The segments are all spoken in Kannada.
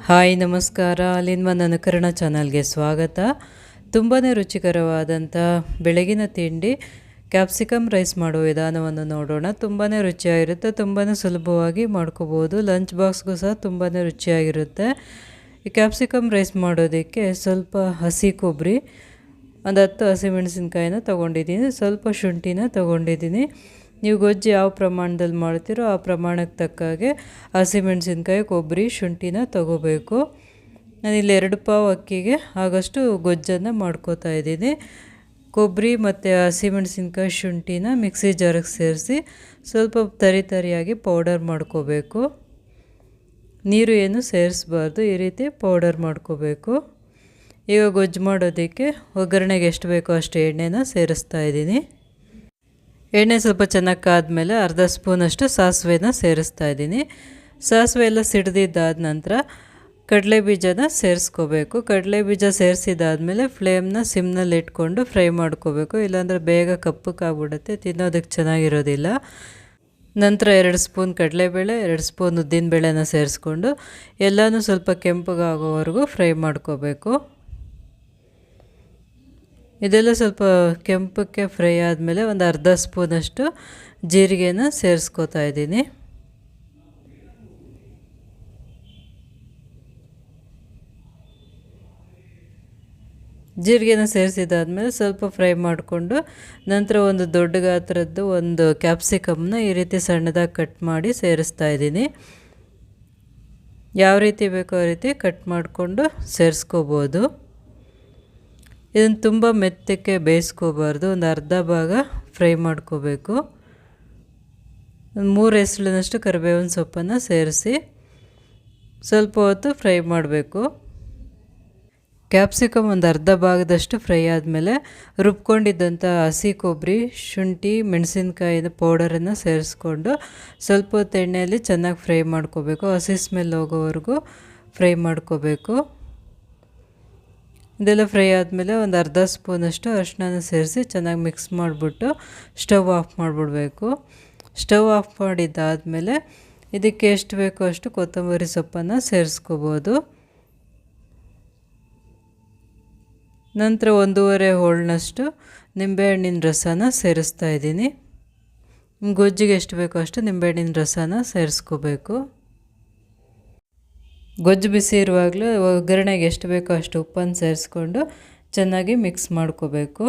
ಹಾಯ್, ನಮಸ್ಕಾರ. ಅಲ್ಲಿಂದ ನನ್ನ ಚಾನಲ್ಗೆ ಸ್ವಾಗತ. ತುಂಬಾ ರುಚಿಕರವಾದಂಥ ಬೆಳಗಿನ ತಿಂಡಿ, ಕ್ಯಾಪ್ಸಿಕಮ್ ರೈಸ್ ಮಾಡೋ ವಿಧಾನವನ್ನು ನೋಡೋಣ. ತುಂಬಾ ರುಚಿಯಾಗಿರುತ್ತೆ ತುಂಬಾ ಸುಲಭವಾಗಿ ಮಾಡ್ಕೋಬೋದು. ಲಂಚ್ ಬಾಕ್ಸ್ಗೂ ಸಹ ತುಂಬಾ ರುಚಿಯಾಗಿರುತ್ತೆ. ಈ ಕ್ಯಾಪ್ಸಿಕಮ್ ರೈಸ್ ಮಾಡೋದಕ್ಕೆ ಸ್ವಲ್ಪ ಹಸಿ ಕೊಬ್ಬರಿ, ಒಂದು ಹತ್ತು ಹಸಿಮೆಣಸಿನ್ಕಾಯಿನ ತೊಗೊಂಡಿದ್ದೀನಿ. ಸ್ವಲ್ಪ ಶುಂಠಿನ ತೊಗೊಂಡಿದ್ದೀನಿ. ನೀವು ಗೊಜ್ಜು ಯಾವ ಪ್ರಮಾಣದಲ್ಲಿ ಮಾಡ್ತೀರೋ ಆ ಪ್ರಮಾಣಕ್ಕೆ ತಕ್ಕ ಹಾಗೆ ಹಸಿಮೆಣಸಿನ್ಕಾಯಿ ಕೊಬ್ಬರಿ, ಶುಂಠಿನ ತೊಗೋಬೇಕು. ನಾನಿಲ್ಲಿ ಎರಡು ಪಾವು ಅಕ್ಕಿಗೆ ಆಗಷ್ಟು ಗೊಜ್ಜನ್ನು ಮಾಡ್ಕೋತಾ ಇದ್ದೀನಿ. ಕೊಬ್ಬರಿ ಮತ್ತು ಹಸಿಮೆಣಸಿನ್ಕಾಯಿ ಶುಂಠಿನ ಮಿಕ್ಸಿ ಜಾರಿಗೆ ಸೇರಿಸಿ ಸ್ವಲ್ಪ ತರಿ ತರಿಯಾಗಿ ಪೌಡರ್ ಮಾಡ್ಕೋಬೇಕು. ನೀರು ಏನು ಸೇರಿಸ್ಬಾರ್ದು, ಈ ರೀತಿ ಪೌಡರ್ ಮಾಡ್ಕೋಬೇಕು. ಈಗ ಗೊಜ್ಜು ಮಾಡೋದಕ್ಕೆ ಒಗ್ಗರಣೆಗೆ ಎಷ್ಟು ಬೇಕೋ ಅಷ್ಟು ಎಣ್ಣೆನ ಸೇರಿಸ್ತಾ ಇದ್ದೀನಿ. ಎಣ್ಣೆ ಸ್ವಲ್ಪ ಚೆನ್ನಾಗಿ ಕಾದ್ಮೇಲೆ ಅರ್ಧ ಸ್ಪೂನಷ್ಟು ಸಾಸಿವೆನ ಸೇರಿಸ್ತಾ ಇದ್ದೀನಿ. ಸಾಸಿವೆ ಎಲ್ಲ ಸಿಡ್ದಿದ್ದಾದ ನಂತರ ಕಡಲೆ ಬೀಜನ ಸೇರಿಸ್ಕೋಬೇಕು. ಕಡಲೆ ಬೀಜ ಸೇರಿಸಿದಾದ್ಮೇಲೆ ಫ್ಲೇಮ್ನ ಸಿಮ್ನಲ್ಲಿ ಇಟ್ಕೊಂಡು ಫ್ರೈ ಮಾಡ್ಕೋಬೇಕು. ಇಲ್ಲಾಂದರೆ ಬೇಗ ಕಪ್ಪಕ್ಕಾಗ್ಬಿಡುತ್ತೆ ತಿನ್ನೋದಕ್ಕೆ ಚೆನ್ನಾಗಿರೋದಿಲ್ಲ. ನಂತರ ಎರಡು ಸ್ಪೂನ್ ಕಡಲೆಬೇಳೆ, ಎರಡು ಸ್ಪೂನ್ ಉದ್ದಿನಬೇಳೆನ ಸೇರಿಸ್ಕೊಂಡು ಎಲ್ಲನೂ ಸ್ವಲ್ಪ ಕೆಂಪಗಾಗೋವರೆಗೂ ಫ್ರೈ ಮಾಡ್ಕೋಬೇಕು. ಇದೆಲ್ಲ ಸ್ವಲ್ಪ ಕೆಂಪಕ್ಕೆ ಫ್ರೈ ಆದಮೇಲೆ ಒಂದು ಅರ್ಧ ಸ್ಪೂನಷ್ಟು ಜೀರಿಗೆನ ಸೇರಿಸ್ಕೋತಾ ಇದ್ದೀನಿ. ಜೀರಿಗೆನ ಸೇರಿಸಿದಾದ್ಮೇಲೆ ಸ್ವಲ್ಪ ಫ್ರೈ ಮಾಡಿಕೊಂಡು ನಂತರ ಒಂದು ದೊಡ್ಡ ಗಾತ್ರದ್ದು ಒಂದು ಕ್ಯಾಪ್ಸಿಕಮ್ನ ಈ ರೀತಿ ಸಣ್ಣದಾಗಿ ಕಟ್ ಮಾಡಿ ಸೇರಿಸ್ತಾ ಇದ್ದೀನಿ. ಯಾವ ರೀತಿ ಬೇಕೋ ಆ ರೀತಿ ಕಟ್ ಮಾಡಿಕೊಂಡು ಸೇರಿಸ್ಕೋಬೋದು. ಇದನ್ನು ತುಂಬ ಮೆತ್ತಕ್ಕೆ ಬೇಯಿಸ್ಕೋಬಾರ್ದು. ಒಂದು ಅರ್ಧ ಭಾಗ ಫ್ರೈ ಮಾಡ್ಕೋಬೇಕು. ಒಂದು ಮೂರು ಎಸಳಿನಷ್ಟು ಕರಿಬೇವಿನ ಸೊಪ್ಪನ್ನು ಸೇರಿಸಿ ಸ್ವಲ್ಪ ಹೊತ್ತು ಫ್ರೈ ಮಾಡಬೇಕು. ಕ್ಯಾಪ್ಸಿಕಮ್ ಒಂದು ಅರ್ಧ ಭಾಗದಷ್ಟು ಫ್ರೈ ಆದಮೇಲೆ ರುಬ್ಕೊಂಡಿದ್ದಂಥ ಹಸಿ ಕೊಬ್ಬರಿ ಶುಂಠಿ ಮೆಣಸಿನ್ಕಾಯಿನ ಪೌಡರನ್ನು ಸೇರಿಸ್ಕೊಂಡು ಸ್ವಲ್ಪ ಹೊತ್ತು ಎಣ್ಣೆಯಲ್ಲಿ ಚೆನ್ನಾಗಿ ಫ್ರೈ ಮಾಡ್ಕೋಬೇಕು. ಹಸಿ ಸ್ಮೆಲ್ ಹೋಗೋವರೆಗೂ ಫ್ರೈ ಮಾಡ್ಕೋಬೇಕು. ಇದೆಲ್ಲ ಫ್ರೈ ಆದಮೇಲೆ ಒಂದು ಅರ್ಧ ಸ್ಪೂನಷ್ಟು ಅರಿಶಿನ ಸೇರಿಸಿ ಚೆನ್ನಾಗಿ ಮಿಕ್ಸ್ ಮಾಡಿಬಿಟ್ಟು ಸ್ಟವ್ ಆಫ್ ಮಾಡಿಬಿಡ್ಬೇಕು. ಸ್ಟವ್ ಆಫ್ ಮಾಡಿದ್ದಾದಮೇಲೆ ಇದಕ್ಕೆ ಎಷ್ಟು ಬೇಕೋ ಅಷ್ಟು ಕೊತ್ತಂಬರಿ ಸೊಪ್ಪನ್ನು ಸೇರಿಸ್ಕೋಬೋದು. ನಂತರ ಒಂದೂವರೆ ಹೋಳ್ನಷ್ಟು ನಿಂಬೆಹಣ್ಣಿನ ರಸನ ಸೇರಿಸ್ತಾ ಇದ್ದೀನಿ. ಗೊಜ್ಜಿಗೆ ಎಷ್ಟು ಬೇಕೋ ಅಷ್ಟು ನಿಂಬೆಹಣ್ಣಿನ ರಸನ ಸೇರಿಸ್ಕೋಬೇಕು. ಗೊಜ್ಜು ಬಿಸಿ ಇರುವಾಗಲೂ ಒಗ್ಗರಣೆಗೆ ಎಷ್ಟು ಬೇಕೋ ಅಷ್ಟು ಉಪ್ಪನ್ನು ಸೇರಿಸ್ಕೊಂಡು ಚೆನ್ನಾಗಿ ಮಿಕ್ಸ್ ಮಾಡ್ಕೋಬೇಕು.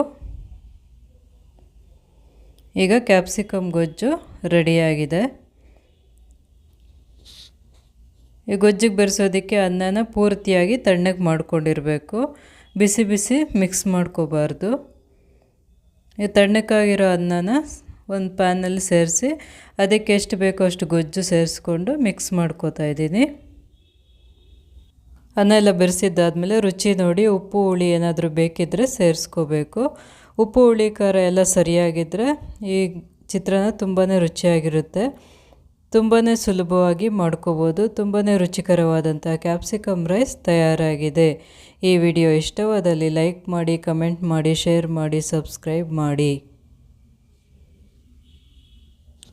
ಈಗ ಕ್ಯಾಪ್ಸಿಕಮ್ ಗೊಜ್ಜು ರೆಡಿಯಾಗಿದೆ. ಈ ಗೊಜ್ಜಿಗೆ ಬೆರೆಸೋದಕ್ಕೆ ಅನ್ನನ ಪೂರ್ತಿಯಾಗಿ ತಣ್ಣಗೆ ಮಾಡ್ಕೊಂಡಿರಬೇಕು. ಬಿಸಿ ಬಿಸಿ ಮಿಕ್ಸ್ ಮಾಡ್ಕೋಬಾರ್ದು. ಈ ತಣ್ಣಕ್ಕಾಗಿರೋ ಅನ್ನನ ಒಂದು ಪ್ಯಾನಲ್ಲಿ ಸೇರಿಸಿ, ಅದಕ್ಕೆ ಎಷ್ಟು ಬೇಕೋ ಅಷ್ಟು ಗೊಜ್ಜು ಸೇರಿಸ್ಕೊಂಡು ಮಿಕ್ಸ್ ಮಾಡ್ಕೋತಾ ಇದ್ದೀನಿ. ಅನ್ನ ಎಲ್ಲ ಬೆರೆಸಿದ್ದಾದಮೇಲೆ ರುಚಿ ನೋಡಿ ಉಪ್ಪು, ಹುಳಿ ಏನಾದರೂ ಬೇಕಿದ್ದರೆ ಸೇರಿಸ್ಕೋಬೇಕು. ಉಪ್ಪು, ಹುಳಿ, ಖಾರ ಎಲ್ಲ ಸರಿಯಾಗಿದ್ದರೆ ಈ ಚಿತ್ರಾನ್ನ ತುಂಬಾ ರುಚಿಯಾಗಿರುತ್ತೆ. ತುಂಬಾ ಸುಲಭವಾಗಿ ಮಾಡ್ಕೋಬೋದು. ತುಂಬಾ ರುಚಿಕರವಾದಂಥ ಕ್ಯಾಪ್ಸಿಕಮ್ ರೈಸ್ ತಯಾರಾಗಿದೆ. ಈ ವಿಡಿಯೋ ಇಷ್ಟವಾದಲ್ಲಿ ಲೈಕ್ ಮಾಡಿ, ಕಮೆಂಟ್ ಮಾಡಿ, ಶೇರ್ ಮಾಡಿ, ಸಬ್ಸ್ಕ್ರೈಬ್ ಮಾಡಿ.